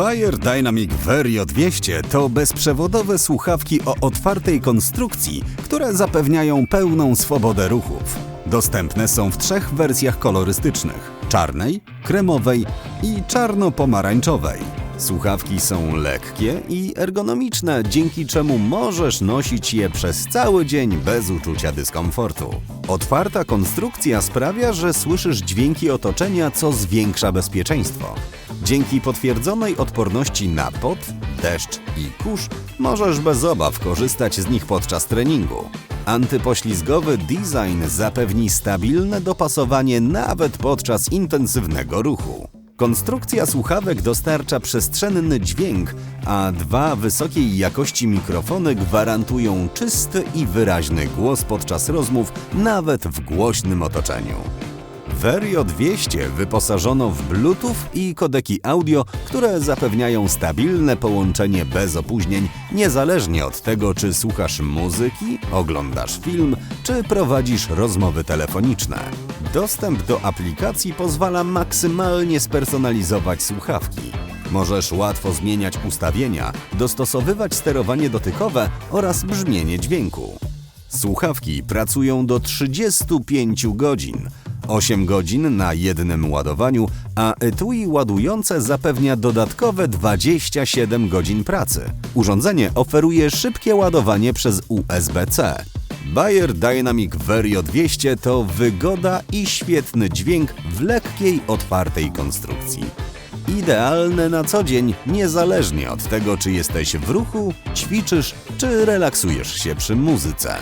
Bayer Dynamic Verio 200 to bezprzewodowe słuchawki o otwartej konstrukcji, które zapewniają pełną swobodę ruchów. Dostępne są w trzech wersjach kolorystycznych: czarnej, kremowej i czarno-pomarańczowej. Słuchawki są lekkie i ergonomiczne, dzięki czemu możesz nosić je przez cały dzień bez uczucia dyskomfortu. Otwarta konstrukcja sprawia, że słyszysz dźwięki otoczenia, co zwiększa bezpieczeństwo. Dzięki potwierdzonej odporności na pot, deszcz i kurz możesz bez obaw korzystać z nich podczas treningu. Antypoślizgowy design zapewni stabilne dopasowanie nawet podczas intensywnego ruchu. Konstrukcja słuchawek dostarcza przestrzenny dźwięk, a dwa wysokiej jakości mikrofony gwarantują czysty i wyraźny głos podczas rozmów, nawet w głośnym otoczeniu. Verio 200 wyposażono w Bluetooth i kodeki audio, które zapewniają stabilne połączenie bez opóźnień, niezależnie od tego, czy słuchasz muzyki, oglądasz film, czy prowadzisz rozmowy telefoniczne. Dostęp do aplikacji pozwala maksymalnie spersonalizować słuchawki. Możesz łatwo zmieniać ustawienia, dostosowywać sterowanie dotykowe oraz brzmienie dźwięku. Słuchawki pracują do 35 godzin. 8 godzin na jednym ładowaniu, a etui ładujące zapewnia dodatkowe 27 godzin pracy. Urządzenie oferuje szybkie ładowanie przez USB-C. Bayer Dynamic Verio 200 to wygoda i świetny dźwięk w lekkiej, otwartej konstrukcji. Idealne na co dzień, niezależnie od tego, czy jesteś w ruchu, ćwiczysz, czy relaksujesz się przy muzyce.